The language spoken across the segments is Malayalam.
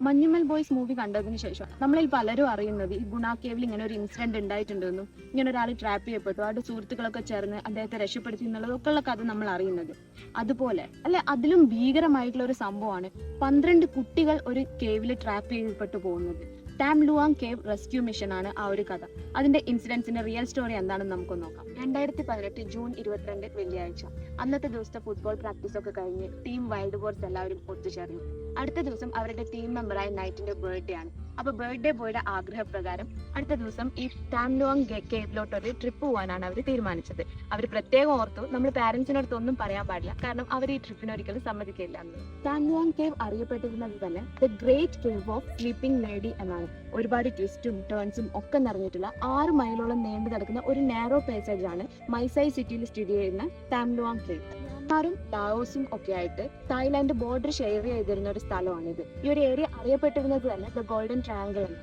മഞ്ഞുമൽ ബോയ്സ് മൂവി കണ്ടതിന് ശേഷം നമ്മളിൽ പലരും അറിയുന്നത് ഈ ഗുണ കേവിൽ ഇങ്ങനെ ഒരു ഇൻസിഡന്റ് ഉണ്ടായിട്ടുണ്ടെന്നും ഇങ്ങനെ ഒരാൾ ട്രാപ്പ് ചെയ്യപ്പെട്ടു. അവരുടെ സുഹൃത്തുക്കളൊക്കെ ചേർന്ന് അദ്ദേഹത്തെ രക്ഷപ്പെടുത്തി എന്നുള്ളതൊക്കെ ഉള്ള കഥ നമ്മൾ അറിയുന്നത്. അതുപോലെ അല്ലെ അതിലും ഭീകരമായിട്ടുള്ള ഒരു സംഭവമാണ് പന്ത്രണ്ട് കുട്ടികൾ ഒരു കേവിൽ ട്രാപ്പ് ചെയ്യപ്പെട്ടു പോകുന്നത്. Tham Luang cave rescue mission ആണ് ആ ഒരു കഥ. അതിന്റെ ഇൻസിഡൻസിന്റെ റിയൽ സ്റ്റോറി എന്താണെന്ന് നമുക്ക് നോക്കാം. രണ്ടായിരത്തി പതിനെട്ട് ജൂൺ ഇരുപത്തിരണ്ട് വെള്ളിയാഴ്ച. അന്നത്തെ ദിവസത്തെ ഫുട്ബോൾ പ്രാക്ടീസ് ഒക്കെ കഴിഞ്ഞ് ടീം വൈൽഡ് ബോർഡ്സ് എല്ലാവരും ഒത്തുചേർന്നു. അടുത്ത ദിവസം അവരുടെ ടീം മെമ്പറായ നൈറ്റിന്റെ ബർത്ത്ഡേ ആണ്. അപ്പൊ ബർത്ത്ഡേ ബോയുടെ ആഗ്രഹപ്രകാരം അടുത്ത ദിവസം ഈ ടാംലോങ് കേവിലോട്ട് ഒരു ട്രിപ്പ് പോകാനാണ് അവർ തീരുമാനിച്ചത്. അവർ പ്രത്യേകം ഓർത്തു നമ്മൾ പാരന്റ്സിനടുത്ത് ഒന്നും പറയാൻ പാടില്ല. കാരണം അവർ ഈ ട്രിപ്പിന് ഒരിക്കലും സമ്മതിക്കില്ല ടാംലോങ് കേവ് അറിയപ്പെട്ടിരുന്നത് തന്നെ the great cave of sleeping lady എന്നാണ്. ഒരുപാട് ട്വിസ്റ്റും ടേൺസും ഒക്കെ നിറഞ്ഞിട്ടുള്ള ആറ് മൈലോളം നീണ്ടു കിടക്കുന്ന ഒരു നാരോ പാസേജ് ആണ് മൈസൈ സിറ്റിയിൽ സ്ഥിതി ചെയ്യുന്ന ടാംലോങ് കേവ്. ലാവോസും ഒക്കെ ആയിട്ട് തായ്ലാന്റ് ബോർഡർ ഷെയർ ചെയ്തിരുന്ന ഒരു സ്ഥലമാണിത്. ഈ ഒരു ഏരിയ അറിയപ്പെട്ടിരുന്നത് തന്നെ ദ ഗോൾഡൻ ട്രയാങ്കിൾ ആണ്.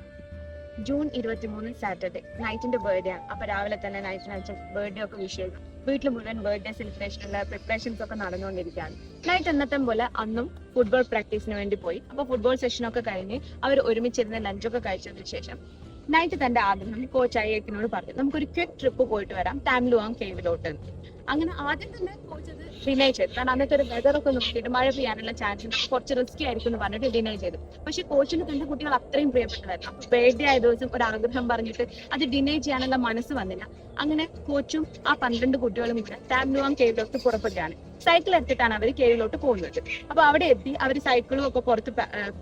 ജൂൺ ഇരുപത്തിമൂന്ന് സാറ്റർഡേ നൈറ്റിന്റെ ബർത്ത്ഡേ ആണ്. അപ്പൊ രാവിലെ തന്നെ നൈറ്റിന് അച്ഛൻ ബർത്ത്ഡേ ഒക്കെ വിഷ് ചെയ്തു. വീട്ടിൽ മുഴുവൻ ബർത്ത്ഡേ സെലിബ്രേഷനുള്ള പ്രിപ്പറേഷൻസ് ഒക്കെ നടന്നുകൊണ്ടിരിക്കുകയാണ്. നൈറ്റ് അന്നത്തെ പോലെ അന്നും ഫുട്ബോൾ പ്രാക്ടീസിന് വേണ്ടി പോയി. അപ്പൊ ഫുട്ബോൾ സെഷൻ ഒക്കെ കഴിഞ്ഞ് അവർ ഒരുമിച്ചിരുന്ന് ലഞ്ചൊക്കെ കഴിച്ചതിന് ശേഷം നൈറ്റ് തന്റെ ആഗ്രഹം കോച്ച് അയ്യക്കിനോട് പറഞ്ഞു നമുക്കൊരു ക്വിക്ക് ട്രിപ്പ് പോയിട്ട് വരാം. ടാംലുവാങ് കേവിലോട്ട് എന്ന്. അങ്ങനെ ആദ്യം തന്നെ കോച്ചത് ഡിനൈ ചെയ്തു. കാരണം അന്നത്തെ ഒരു വെതർ ഒക്കെ നോക്കിയിട്ട് മഴ പെയ്യാനുള്ള ചാൻസ് ഉണ്ട്. കുറച്ച് റിസ്കി ആയിരിക്കും എന്ന് പറഞ്ഞിട്ട് ഡിനൈ ചെയ്തു. പക്ഷെ കോച്ചിന് തന്റെ കുട്ടികൾ അത്രയും പ്രിയപ്പെട്ടതായിരുന്നു അപ്പൊ ബർത്ത്ഡേ ആയ ദിവസം ഒരു ആഗ്രഹം പറഞ്ഞിട്ട് അത് ഡിനൈ ചെയ്യാനുള്ള മനസ്സ് വന്നില്ല. അങ്ങനെ കോച്ചും ആ പന്ത്രണ്ട് കുട്ടികളും കൂടെ ടാബ്ലുവാങ് കേവിലോട്ട് പുറപ്പെട്ടാണ് സൈക്കിൾ എടുത്തിട്ടാണ് അവർ കേവിലോട്ട് പോകുന്നത്. അപ്പൊ അവിടെ എത്തി അവർ സൈക്കിളും ഒക്കെ പുറത്ത്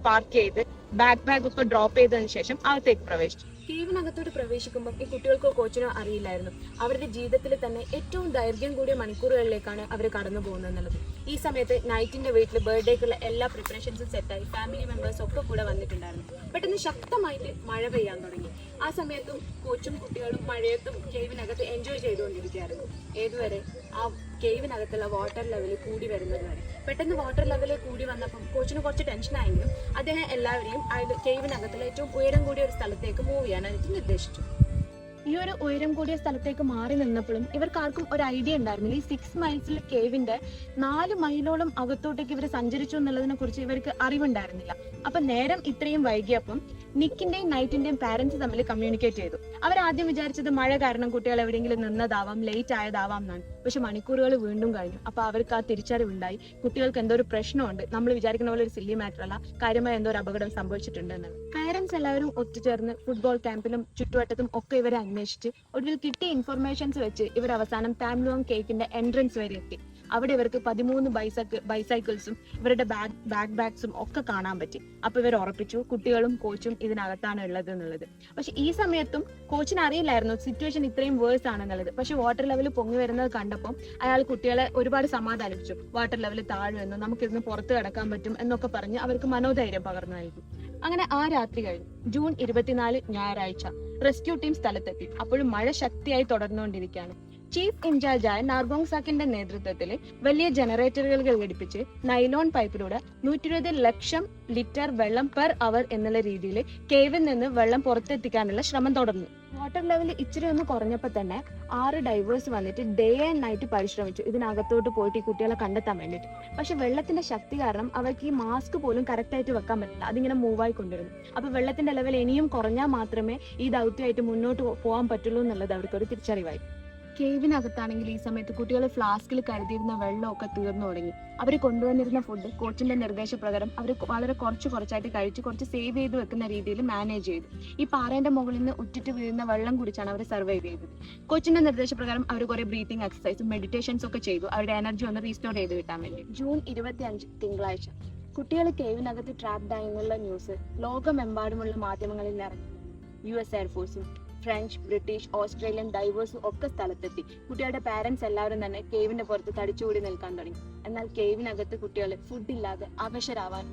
പാർക്ക് ചെയ്ത് ബാക്ക് ബാഗ് ഒക്കെ ഡ്രോപ്പ് ചെയ്തതിനു ശേഷം അകത്തേക്ക് പ്രവേശിച്ചു. കേവിനകത്തോട്ട് പ്രവേശിക്കുമ്പോൾ ഈ കുട്ടികൾക്കോ കോച്ചിനോ അറിയില്ലായിരുന്നു. അവരുടെ ജീവിതത്തിൽ തന്നെ ഏറ്റവും ദൈർഘ്യം കൂടിയ മണിക്കൂറുകളിലേക്കാണ് അവർ കടന്നു പോകുന്നത് എന്നുള്ളത് ഈ സമയത്ത് നൈറ്റിന്റെ വീട്ടിൽ ബർത്ത്ഡേക്കുള്ള എല്ലാ പ്രിപ്പറേഷൻസും സെറ്റായി ഫാമിലി മെമ്പേഴ്സ് ഒക്കെ കൂടെ വന്നിട്ടുണ്ടായിരുന്നു. പെട്ടെന്ന് ശക്തമായിട്ട് മഴ പെയ്യാൻ തുടങ്ങി. ആ സമയത്തും കോച്ചും കുട്ടികളും മഴയത്തും കേവിനകത്ത് എൻജോയ് ചെയ്തുകൊണ്ടിരിക്കുകയായിരുന്നു. ഏതുവരെ ആ കേവിനകത്തുള്ള വാട്ടർ ലെവൽ കൂടി വരുന്നത് വരെ പെട്ടെന്ന് വാട്ടർ ലെവൽ കൂടി വന്നപ്പം കോച്ചിന് കുറച്ച് ടെൻഷൻ ആയെങ്കിലും അദ്ദേഹം എല്ലാവരെയും കേവിനകത്തുള്ള ഏറ്റവും ഉയരം കൂടിയ ഒരു സ്ഥലത്തേക്ക് മൂവ് ചെയ്യാനായിട്ട് നിർദ്ദേശിച്ചു. ഈ ഒരു ഉയരം കൂടിയ സ്ഥലത്തേക്ക് മാറി നിന്നപ്പോഴും ഇവർക്ക് ആർക്കും ഒരു ഐഡിയ ഉണ്ടായിരുന്നില്ല. ഈ സിക്സ് മൈൽസിലെ കേവിന്റെ നാല് മൈലോളം അകത്തോട്ടേക്ക് ഇവർ സഞ്ചരിച്ചു എന്നുള്ളതിനെ കുറിച്ച് ഇവർക്ക് അറിവുണ്ടായിരുന്നില്ല. അപ്പൊ നേരം ഇത്രയും വൈകിയപ്പം നിക്കിന്റെയും നൈറ്റിന്റെയും പാരന്റ്സ് തമ്മിൽ കമ്മ്യൂണിക്കേറ്റ് ചെയ്തു. അവർ ആദ്യം വിചാരിച്ചത് മഴ കാരണം കുട്ടികൾ എവിടെയെങ്കിലും നിന്നതാവാം ലേറ്റ് ആയതാവാം എന്നാണ്. പക്ഷെ മണിക്കൂറുകൾ വീണ്ടും കഴിഞ്ഞു. അപ്പൊ അവർക്ക് ആ തിരിച്ചറിവുണ്ടായി. കുട്ടികൾക്ക് എന്തോ ഒരു പ്രശ്നമുണ്ട്. നമ്മൾ വിചാരിക്കുന്ന പോലെ ഒരു സില്ലി മാറ്റർ അല്ല. കാര്യമായ എന്തോ ഒരു അപകടം സംഭവിച്ചിട്ടുണ്ട് എന്നത് പാരന്റ്സ് എല്ലാവരും ഒത്തുചേർന്ന് ഫുട്ബോൾ ക്യാമ്പിലും ചുറ്റുവട്ടത്തും ഒക്കെ ഇവരെ അന്വേഷിച്ച് ഒടുവിൽ കിട്ടിയ ഇൻഫർമേഷൻസ് വെച്ച് ഇവർ അവസാനം ടാംലോങ് കേക്കിന്റെ എൻട്രൻസ് വരെ എത്തി. അവിടെ ഇവർക്ക് പതിമൂന്ന് ബൈസൈക്കിൾ ബൈസൈക്കിൾസും ഇവരുടെ ബാഗ് ബാക്ക് ബാഗ്സും ഒക്കെ കാണാൻ പറ്റി. അപ്പൊ ഇവർ ഉറപ്പിച്ചു കുട്ടികളും കോച്ചും ഇതിനകത്താണ് ഉള്ളത് എന്നുള്ളത്. പക്ഷെ ഈ സമയത്തും കോച്ചിന് അറിയില്ലായിരുന്നു സിറ്റുവേഷൻ ഇത്രയും വേഴ്സ് ആണെന്നുള്ളത്. പക്ഷെ വാട്ടർ ലെവൽ പൊങ്ങി വരുന്നത് കണ്ടപ്പോൾ അയാൾ കുട്ടികളെ ഒരുപാട് സമാധാനിപ്പിച്ചു. വാട്ടർ ലെവൽ താഴുമെന്നും നമുക്ക് ഇന്ന് പുറത്ത് കിടക്കാൻ പറ്റും എന്നൊക്കെ പറഞ്ഞ് അവർക്ക് മനോധൈര്യം പകർന്നു നൽകി. അങ്ങനെ ആ രാത്രി കഴിഞ്ഞു. ജൂൺ ഇരുപത്തിനാല് ഞായറാഴ്ച റെസ്ക്യൂ ടീം സ്ഥലത്തെത്തി. അപ്പോഴും മഴ ശക്തിയായി തുടർന്നുകൊണ്ടിരിക്കുകയാണ്. ചീഫ് ഇൻചാർജായ നാർഗോങ് സാക്കിന്റെ നേതൃത്വത്തിൽ വലിയ ജനറേറ്ററുകൾ ഘടിപ്പിച്ച് നൈലോൺ പൈപ്പിലൂടെ നൂറ്റി ഇരുപത് ലക്ഷം ലിറ്റർ വെള്ളം പെർ അവർ എന്നുള്ള രീതിയിൽ കേവിൽ നിന്ന് വെള്ളം പുറത്തെത്തിക്കാനുള്ള ശ്രമം തുടർന്നു. വാട്ടർ ലെവൽ ഇച്ചിരി ഒന്ന് കുറഞ്ഞപ്പോൾ തന്നെ ആറ് ഡൈവേഴ്സ് വന്നിട്ട് ഡേ ആൻഡ് നൈറ്റ് പരിശ്രമിച്ചു. ഇതിനകത്തോട്ട് പോയിട്ട് ഈ കുട്ടികളെ കണ്ടെത്താൻ വേണ്ടിയിട്ട്. പക്ഷെ വെള്ളത്തിന്റെ ശക്തി കാരണം അവർക്ക് ഈ മാസ്ക് പോലും കറക്റ്റ് ആയിട്ട് വെക്കാൻ പറ്റില്ല. അതിങ്ങനെ മൂവായി കൊണ്ടുവരുന്നു അപ്പൊ വെള്ളത്തിന്റെ ലെവൽ ഇനിയും കുറഞ്ഞാൽ മാത്രമേ ഈ ദൗത്യമായിട്ട് മുന്നോട്ട് പോകാൻ പറ്റുള്ളൂ എന്നുള്ളത് അവർക്കൊരു തിരിച്ചറിവായി. കേവിനകത്താണെങ്കിൽ ഈ സമയത്ത് കുട്ടികൾ ഫ്ലാസ്കിൽ കരുതിയിരുന്ന വെള്ളമൊക്കെ തീർന്നു തുടങ്ങി. അവർ കൊണ്ടുവന്നിരുന്ന ഫുഡ് കോച്ചിന്റെ നിർദ്ദേശപ്രകാരം അവർ വളരെ കുറച്ച് കുറച്ചായിട്ട് കഴിച്ച് കുറച്ച് സേവ് ചെയ്ത് വെക്കുന്ന രീതിയിൽ മാനേജ് ചെയ്തു. ഈ പാറേന്റെ മുകളിൽ നിന്ന് ഉറ്റിട്ട് വീഴുന്ന വെള്ളം കുടിച്ചാണ് അവർ സർവൈവ് ചെയ്തത്. കോച്ചിന്റെ നിർദ്ദേശപ്രകാരം അവർ കുറെ ബ്രീത്തിങ് എക്സസൈസും മെഡിറ്റേഷൻസ് ഒക്കെ ചെയ്തു. അവരുടെ എനർജി ഒന്ന് റീസ്റ്റോർ ചെയ്ത് കിട്ടാൻ വേണ്ടി. ജൂൺ ഇരുപത്തി അഞ്ച് തിങ്കളാഴ്ച. കുട്ടികൾ കേവിനകത്ത് ട്രാപ്ഡ് ആയി എന്നുള്ള ന്യൂസ് ലോകമെമ്പാടുമുള്ള മാധ്യമങ്ങളിൽ ഇറങ്ങി യു എസ് എയർഫോഴ്സും ഫ്രഞ്ച് ബ്രിട്ടീഷ് ഓസ്ട്രേലിയൻ ഡൈവേഴ്സും ഒക്കെ സ്ഥലത്തെത്തി. കുട്ടികളുടെ പാരന്റ്സ് എല്ലാവരും തന്നെ കേവിന്റെ പുറത്ത് തടിച്ചുകൂടി നിൽക്കാൻ തുടങ്ങി. എന്നാൽ കേവിനകത്ത് കുട്ടികൾ ഫുഡ് ഇല്ലാതെ അവശരാവാൻ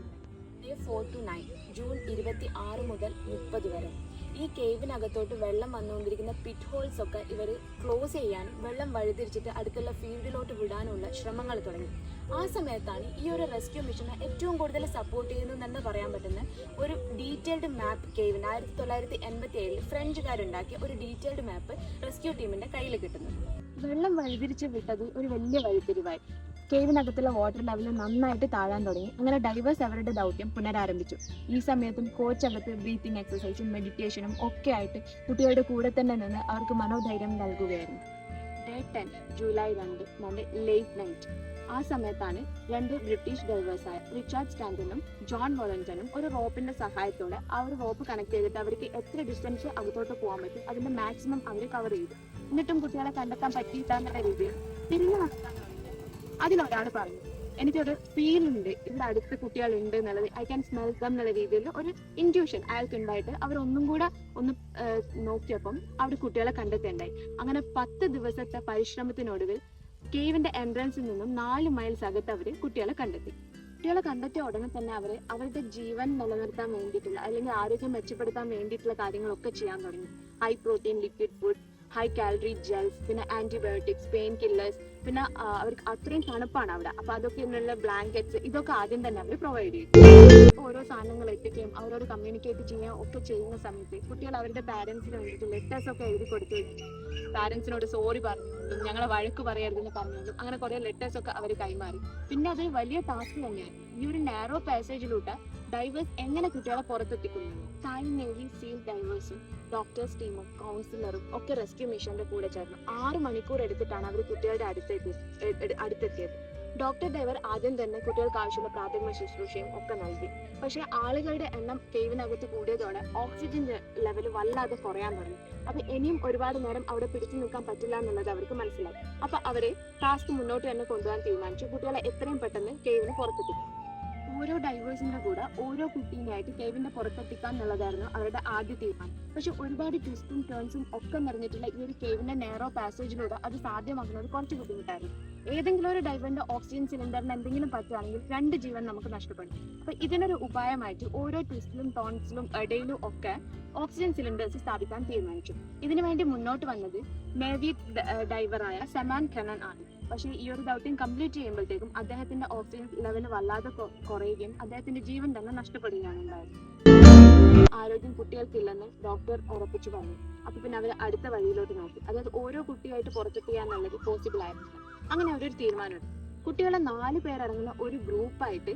day four to nine June ഇരുപത്തി ആറ് മുതൽ മുപ്പത് വരെ. ഈ കേവിനകത്തോട്ട് വെള്ളം വന്നുകൊണ്ടിരിക്കുന്ന പിറ്റ് ഹോൾസ് ഒക്കെ ഇവർ ക്ലോസ് ചെയ്യാനും വെള്ളം വഴിതിരിച്ചിട്ട് അടുത്തുള്ള ഫീൽഡിലോട്ട് വിടാനുള്ള ശ്രമങ്ങൾ തുടങ്ങി. ആ സമയത്താണ് ഈ ഒരു റെസ്ക്യൂ മിഷനെ ഏറ്റവും കൂടുതൽ സപ്പോർട്ട് ചെയ്യുന്നതെന്ന് പറയാൻ പറ്റുന്ന ഒരു ഡീറ്റെയിൽഡ് മാപ്പ് കേവിന് ആയിരത്തി തൊള്ളായിരത്തി എൺപത്തി ഏഴിൽ ഫ്രഞ്ചുകാരുണ്ടാക്കിയ ഒരു ഡീറ്റെയിൽഡ് മാപ്പ് റെസ്ക്യൂ ടീമിന്റെ കയ്യിൽ കിട്ടുന്നത്. വെള്ളം വഴിതിരിച്ച് വിട്ടത് ഒരു വലിയ വഴിത്തിരിവായി. കേവിനകത്തുള്ള വാട്ടർ ലെവൽ നന്നായിട്ട് താഴാൻ തുടങ്ങി. അങ്ങനെ ഡൈവേഴ്സ് അവരുടെ ദൗത്യം പുനരാരംഭിച്ചു. ഈ സമയത്തും കോച്ച് അകത്ത് ബ്രീത്തിങ് എക്സസൈസും മെഡിറ്റേഷനും ഒക്കെ ആയിട്ട് കുട്ടികളുടെ കൂടെ തന്നെ നിന്ന് അവർക്ക് മനോധൈര്യം നൽകുകയായിരുന്നു. ഡേ ടെൻ ജൂലൈ രണ്ട് മോന്റെ ലേറ്റ് നൈറ്റ് ആ സമയത്താണ് രണ്ട് ബ്രിട്ടീഷ് ഡൈവേഴ്സായ റിച്ചാർഡ് സ്റ്റാൻഡനും ജോൺ വോളന്റനും ഒരു റോപ്പിന്റെ സഹായത്തോടെ ആ ഒരു റോപ്പ് കണക്ട് ചെയ്തിട്ട് അവർക്ക് എത്ര ഡിസ്റ്റൻസ് അകത്തോട്ട് പോകാൻ പറ്റും അതിന്റെ മാക്സിമം അവർ കവർ ചെയ്തു. എന്നിട്ടും കുട്ടികളെ കണ്ടെത്താൻ പറ്റിയിട്ടാന്നുള്ള രീതിയിൽ. തിരിഞ്ഞു നടത്താൻ. അതിലൊരാൾ പറഞ്ഞു എനിക്കൊരു ഫീൽ ഉണ്ട് ഇവിടെ അടുത്ത് കുട്ടികൾ ഉണ്ട് എന്നുള്ളത് ഐ ക്യാൻ സ്മെൽ ദം എന്നുള്ള രീതിയിൽ ഒരു ഇൻഡ്യൂഷൻ അയാൾക്ക് ഉണ്ടായിട്ട് അവർ ഒന്നും കൂടെ ഒന്ന് നോക്കിയപ്പം അവിടെ കുട്ടികളെ കണ്ടെത്തേണ്ടായി അങ്ങനെ പത്ത് ദിവസത്തെ പരിശ്രമത്തിനൊടുവിൽ കേവിന്റെ എൻട്രൻസിൽ നിന്നും നാല് മൈൽസ് അകത്ത് അവർ കുട്ടികളെ കണ്ടെത്തി. കുട്ടികളെ കണ്ടെത്തിയ ഉടനെ തന്നെ അവർ അവരുടെ ജീവൻ നിലനിർത്താൻ വേണ്ടിയിട്ടുള്ള അല്ലെങ്കിൽ ആരോഗ്യം മെച്ചപ്പെടുത്താൻ വേണ്ടിയിട്ടുള്ള കാര്യങ്ങളൊക്കെ ചെയ്യാൻ തുടങ്ങി. High protein liquid food high calorie gels പിന്നെ ആന്റിബയോട്ടിക്സ് പെയിൻ കില്ലേഴ്സ് പിന്നെ അവർക്ക് അത്രയും തണുപ്പാണ് അവിടെ. അപ്പൊ അതൊക്കെ എന്നുള്ള ബ്ലാങ്കറ്റ്സ് ഇതൊക്കെ ആദ്യം തന്നെ അവർ പ്രൊവൈഡ് ചെയ്യും. ഓരോ സാധനങ്ങൾ എത്തിക്കുകയും അവരോട് കമ്മ്യൂണിക്കേറ്റ് ചെയ്യുകയും ഒക്കെ ചെയ്യുന്ന സമയത്ത് കുട്ടികൾ അവരുടെ പാരന്റ്സിന് വേണ്ടിയിട്ട് ലെറ്റേഴ്സ് ഒക്കെ എഴുതി കൊടുത്തു പാരന്റ്സിനോട് സോറി പറഞ്ഞു ഞങ്ങളെ വഴക്ക് പറയരുതെന്ന് പറഞ്ഞു അങ്ങനെ കുറെ ലെറ്റേഴ്സ് ഒക്കെ അവർ കൈമാറി. പിന്നെ അത് വലിയ ടാസ്ക് തന്നെയാണ്. ഈ ഒരു നാരോ പാസേജിലൂടെ ഡൈവേഴ്സ് എങ്ങനെ കുട്ടികളെ പുറത്തെത്തിക്കുന്നു? ടൈം സീൽ ഡൈവേഴ്സും ഡോക്ടേഴ്സ് ടീമും കൗൺസിലറും ഒക്കെ റെസ്ക്യൂ മിഷന്റെ കൂടെ ചേർന്നു ആറ് മണിക്കൂർ എടുത്തിട്ടാണ് അവർ കുട്ടികളുടെ അടുത്തെത്തി അടുത്തെത്തിയത്. ഡോക്ടർ ഡൈവർ ആദ്യം തന്നെ കുട്ടികൾക്ക് ആവശ്യമുള്ള പ്രാഥമിക ശുശ്രൂഷയും ഒക്കെ നൽകി. പക്ഷെ ആളുകളുടെ എണ്ണം കേവിനകത്ത് കൂടിയതോടെ ഓക്സിജൻ ലെവൽ വല്ലാതെ കുറയാൻ തുടങ്ങി. അപ്പൊ ഇനിയും ഒരുപാട് നേരം അവിടെ പിടിച്ചു നിൽക്കാൻ പറ്റില്ല എന്നുള്ളത് അവർക്ക് മനസ്സിലായി. അപ്പൊ അവരെ ടാസ്ക് മുന്നോട്ട് തന്നെ കൊണ്ടുപോകാൻ തീരുമാനിച്ചു. കുട്ടികളെ എത്രയും പെട്ടെന്ന് കേവിന് പുറത്തെത്തിക്കും ഓരോ ഡൈവേഴ്സിന്റെ കൂടെ ഓരോ കുട്ടീനെയായിട്ട് കേവിന്റെ പുറത്തെത്തിക്കാം എന്നുള്ളതായിരുന്നു അവരുടെ ആദ്യ തീരുമാനം. പക്ഷെ ഒരുപാട് ട്വിസ്റ്റും ടേൺസും ഒക്കെ നിറഞ്ഞിട്ടുള്ള ഈ ഒരു കേവിന്റെ നേരോ പാസേജിലൂടെ അത് സാധ്യമാക്കുന്നത് കുറച്ച് ബുദ്ധിമുട്ടായിരുന്നു. ഏതെങ്കിലും ഒരു ഡൈവറിന്റെ ഓക്സിജൻ സിലിണ്ടറിന് എന്തെങ്കിലും പറ്റുകയാണെങ്കിൽ രണ്ട് ജീവൻ നമുക്ക് നഷ്ടപ്പെടും. അപ്പൊ ഇതിനൊരു ഉപായമായിട്ട് ഓരോ ട്വിസ്റ്റിലും ടോൺസിലും ഇടയിലും ഒക്കെ ഓക്സിജൻ സിലിണ്ടേഴ്സ് സ്ഥാപിക്കാൻ തീരുമാനിച്ചു. ഇതിനു വേണ്ടി മുന്നോട്ട് വന്നത് നേവി ഡൈവറായ സമാൻ ഖനൻ ആണ്. പക്ഷേ ഈ ഒരു ദൗത്യം കംപ്ലീറ്റ് ചെയ്യുമ്പോഴത്തേക്കും അദ്ദേഹത്തിന്റെ ഓക്സിജൻ ലെവൽ വല്ലാതെ കുറയുകയും അദ്ദേഹത്തിന്റെ ജീവൻ തന്നെ നഷ്ടപ്പെടുകയാണ് ഉണ്ടായത്. ആരോഗ്യം കുട്ടികൾക്കില്ലെന്ന് ഡോക്ടർ ഉറപ്പിച്ചു പറഞ്ഞു. അപ്പൊ പിന്നെ അവർ അടുത്ത വഴിയിലോട്ട് നോക്കി. അതായത് ഓരോ കുട്ടിയായിട്ട് പുറത്തെത്തുക എന്നുള്ളത് പോസിബിൾ ആയിരുന്നില്ല. അങ്ങനെ അവരൊരു തീരുമാനമെടുത്തു കുട്ടികളെ നാല് പേരടങ്ങുന്ന ഒരു ഗ്രൂപ്പായിട്ട്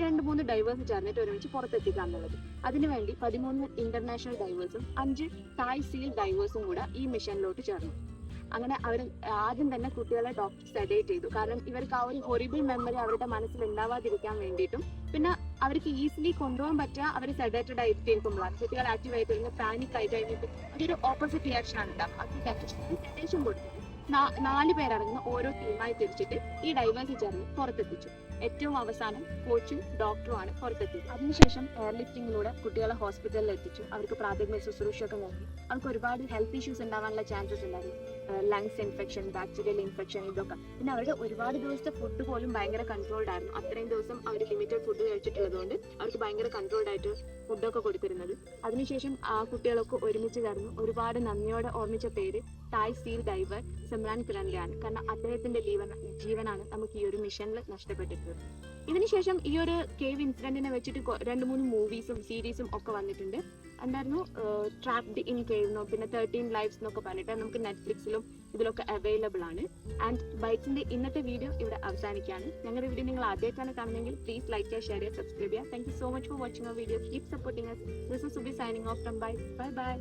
രണ്ട് മൂന്ന് ഡൈവേഴ്സ് ചേർന്നിട്ട് ഒരുമിച്ച് പുറത്തെത്തിക്കുക എന്നുള്ളത്. അതിനുവേണ്ടി പതിമൂന്ന് ഇന്റർനാഷണൽ ഡൈവേഴ്സും അഞ്ച് തായ് സീൽ ഡൈവേഴ്സും കൂടെ ഈ മിഷനിലോട്ട് ചേർന്നു. അങ്ങനെ അവർ ആദ്യം തന്നെ കുട്ടികളെ ഡോക്ടർ സെഡേറ്റ് ചെയ്തു. കാരണം ഇവർക്ക് ആ ഒരു ഹൊറിബിൾ മെമ്മറി അവരുടെ മനസ്സിൽ ഉണ്ടാവാതിരിക്കാൻ വേണ്ടിയിട്ടും പിന്നെ അവർക്ക് ഈസിലി കൊണ്ടുപോകാൻ പറ്റുക അവർ സെഡേറ്റഡ് ആയിട്ടിരിക്കുമ്പോഴാണ് കുട്ടികൾ ആക്റ്റീവ് ആയിട്ട് പാനിക് ആയി കഴിഞ്ഞിട്ട് അതൊരു ഓപ്പോസിറ്റ് റിയാക്ഷൻ ആണ് ഉണ്ടാവും കൊടുത്തു. നാല് പേരടങ്ങുന്ന ഓരോ ടീമായി തിരിച്ചിട്ട് ഈ ഡൈവേഴ്സ് ചേർന്ന് പുറത്തെത്തിച്ചു. ഏറ്റവും അവസാനം കോച്ചും ഡോക്ടറുമാണ് പുറത്തെത്തിയത്. അതിനുശേഷം എയർ ലിഫ്റ്റിങ്ങിലൂടെ കുട്ടികളെ ഹോസ്പിറ്റലിൽ എത്തിച്ചു. അവർക്ക് പ്രാഥമിക ശുശ്രൂഷയൊക്കെ നൽകി. അവർക്ക് ഒരുപാട് ഹെൽത്ത് ഇഷ്യൂസ് ഉണ്ടാവാനുള്ള ചാൻസസ് ഉണ്ടായിരുന്നു. ലങ്സ് ഇൻഫെക്ഷൻ ബാക്ടീരിയൽ ഇൻഫെക്ഷൻ ഇതൊക്കെ. പിന്നെ അവരുടെ ഒരുപാട് ദിവസത്തെ ഫുഡ് പോലും ഭയങ്കര കൺട്രോൾഡ് ആയിരുന്നു. അത്രയും ദിവസം അവർ ലിമിറ്റഡ് ഫുഡ് കഴിച്ചിട്ടുള്ളതുകൊണ്ട് അവർക്ക് ഭയങ്കര കൺട്രോൾഡ് ആയിട്ട് ഫുഡൊക്കെ കൊടുത്തിരുന്നത്. അതിനുശേഷം ആ കുട്ടികളൊക്കെ ഒരുമിച്ച് ചേർന്ന് ഒരുപാട് നന്ദിയോടെ ഓർമ്മിച്ച പേര് തായ് സീൽ ഡൈവർ സിമ്രാൻ കിരണിലാണ് കാരണം അദ്ദേഹത്തിന്റെ ജീവൻ ജീവനാണ് നമുക്ക് ഈ ഒരു മിഷനിൽ നഷ്ടപ്പെട്ടിട്ടുള്ളത്. ഇതിനുശേഷം ഈ ഒരു കേവ് ഇൻസിഡന്റിനെ വെച്ചിട്ട് രണ്ട് മൂന്ന് മൂവീസും സീരീസും ഒക്കെ വന്നിട്ടുണ്ട്. എന്തായിരുന്നു? ട്രാപ്ഡ് ഇൻ കേവ് എന്നോ പിന്നെ തേർട്ടീൻ ലൈഫ്സ് എന്നൊക്കെ പറഞ്ഞിട്ട് നമുക്ക് നെറ്റ്ഫ്ലിക്സിലും ഇതിലൊക്കെ അവൈലബിൾ ആണ്. ആൻഡ് ബൈറ്റ്സിന്റെ ഇന്നത്തെ വീഡിയോ ഇവിടെ അവസാനിക്കുകയാണ്. ഞങ്ങളുടെ വീഡിയോ നിങ്ങൾ ആദ്യമായിട്ടാണ് കാണുന്നെങ്കിൽ പ്ലീസ് ലൈക്ക് ചെയ്യുക ഷെയർ ചെയ്യുക സബ്സ്ക്രൈബ് ചെയ്യുക. Thank you so much for watching our video keep supporting us. This is Subi signing off from bye bye bye